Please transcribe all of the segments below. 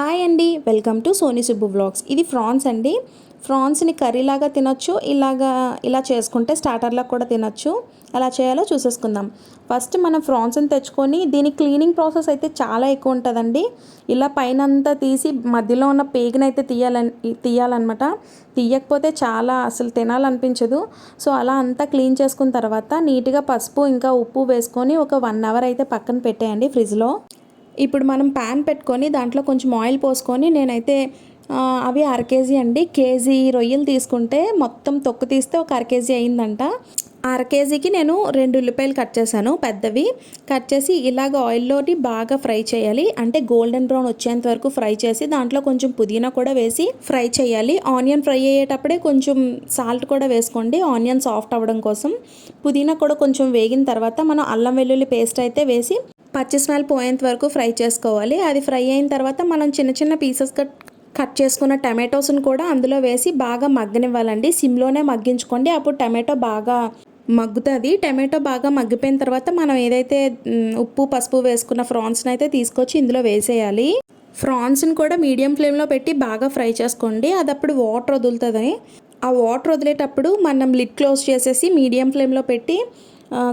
Hi అండి. Welcome to Sony Subbu blogs ఇది France అండి. ఫ్రాన్స్ని కర్రీలాగా తినొచ్చు ఇలాగా ఇలా చేసుకుంటే స్టార్టర్లా కూడా తినొచ్చు. ఎలా చేయాలో చూసేసుకుందాం. ఫస్ట్ మనం ఫ్రాన్స్ని తెచ్చుకొని దీని క్లీనింగ్ ప్రాసెస్ అయితే చాలా ఎక్కువ ఉంటుందండి. ఇలా పైన అంతా తీసి మధ్యలో ఉన్న పేగుని అయితే తీయాలని తీయాలన్నమాట. తీయకపోతే చాలా అసలు తినాలనిపించదు. సో అలా అంతా క్లీన్ చేసుకున్న తర్వాత నీట్గా పసుపు ఇంకా ఉప్పు వేసుకొని ఒక వన్ అవర్ అయితే పక్కన పెట్టేయండి ఫ్రిడ్జ్లో. ఇప్పుడు మనం ప్యాన్ పెట్టుకొని దాంట్లో కొంచెం ఆయిల్ పోసుకొని నేనైతే అవి అర కేజీ అండి. కేజీ రొయ్యలు తీసుకుంటే మొత్తం తొక్కు తీస్తే ఒక అర కేజీ అయిందంట. అర కేజీకి నేను రెండు ఉల్లిపాయలు కట్ చేశాను పెద్దవి. కట్ చేసి ఇలాగ ఆయిల్లోని బాగా ఫ్రై చేయాలి. అంటే గోల్డెన్ బ్రౌన్ వచ్చేంత వరకు ఫ్రై చేసి దాంట్లో కొంచెం పుదీనా కూడా వేసి ఫ్రై చేయాలి. ఆనియన్ ఫ్రై అయ్యేటప్పుడే కొంచెం సాల్ట్ కూడా వేసుకోండి. ఆనియన్ సాఫ్ట్ అవ్వడం కోసం. పుదీనా కూడా కొంచెం వేగిన తర్వాత మనం అల్లం వెల్లుల్లి పేస్ట్ అయితే వేసి పచ్చి స్మెల్ పోయేంత వరకు ఫ్రై చేసుకోవాలి. అది ఫ్రై అయిన తర్వాత మనం చిన్న చిన్న పీసెస్ కట్ కట్ చేసుకున్న టమాటోస్ని కూడా అందులో వేసి బాగా మగ్గనివ్వాలండి. సిమ్లోనే మగ్గించుకోండి. అప్పుడు టమాటో బాగా మగ్గుతుంది. టమాటో బాగా మగ్గిపోయిన తర్వాత మనం ఏదైతే ఉప్పు పసుపు వేసుకున్న ఫ్రాన్స్ని అయితే తీసుకొచ్చి ఇందులో వేసేయాలి. ఫ్రాన్స్ని కూడా మీడియం ఫ్లేమ్లో పెట్టి బాగా ఫ్రై చేసుకోండి. అది అప్పుడు వాటర్ వదులుతుంది. ఆ వాటర్ వదిలేటప్పుడు మనం లిడ్ క్లోజ్ చేసేసి మీడియం ఫ్లేమ్లో పెట్టి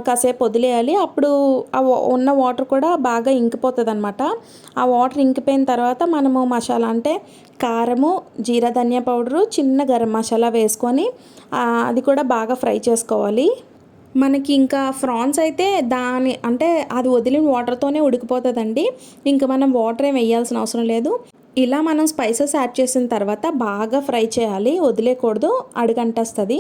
కాసేపు వదిలేయాలి. అప్పుడు ఆ ఉన్న వాటర్ కూడా బాగా ఇంకిపోతుంది అనమాట ఆ వాటర్ ఇంకిపోయిన తర్వాత మనము మసాలా అంటే కారము జీరా ధనియా పౌడరు చిన్న గరం మసాలా వేసుకొని అది కూడా బాగా ఫ్రై చేసుకోవాలి. మనకి ఇంకా ఫ్రాన్స్ అయితే దాని అంటే అది వదిలిన వాటర్తోనే ఉడికిపోతుందండి. ఇంకా మనం వాటర్ ఏం వేయాల్సిన అవసరం లేదు. ఇలా మనం స్పైసెస్ యాడ్ చేసిన తర్వాత బాగా ఫ్రై చేయాలి వదిలేయకూడదు అడుగంటేస్తుంది.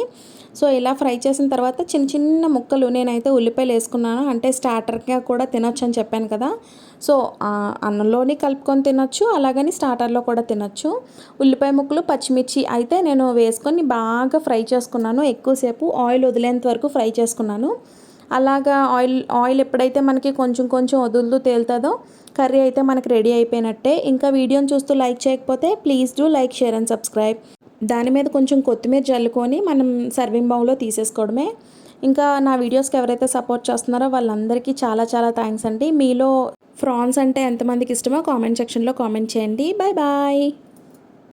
సో ఇలా ఫ్రై చేసిన తర్వాత చిన్న చిన్న ముక్కలు నేనైతే ఉల్లిపాయలు వేసుకున్నాను. అంటే స్టార్టర్గా కూడా తినొచ్చు అని చెప్పాను కదా. సో అన్నంలోని కలుపుకొని తినొచ్చు అలాగని స్టార్టర్లో కూడా తినొచ్చు. ఉల్లిపాయ ముక్కలు పచ్చిమిర్చి అయితే నేను వేసుకొని బాగా ఫ్రై చేసుకున్నాను. ఎక్కువసేపు ఆయిల్ వదిలేంత వరకు ఫ్రై చేసుకున్నాను. అలాగా ఆయిల్ ఆయిల్ ఎప్పుడైతే మనకి కొంచెం కొంచెం వదులుతూ తేలుతుందో కర్రీ అయితే మనకి రెడీ అయిపోయినట్టే. ఇంకా వీడియోని చూస్తూ లైక్ చేయకపోతే please do like share and subscribe. దాని మీద కొంచెం కొత్తిమీర జల్లుకొని మనం సర్వింగ్ బౌల్లో తీసేసుకోవడమే. ఇంకా నా వీడియోస్కి ఎవరైతే సపోర్ట్ చేస్తున్నారో వాళ్ళందరికీ చాలా చాలా థ్యాంక్స్ అండి. మీలో ఫ్రాన్స్ అంటే ఎంతమందికి ఇష్టమో కామెంట్ సెక్షన్లో కామెంట్ చేయండి. Bye bye.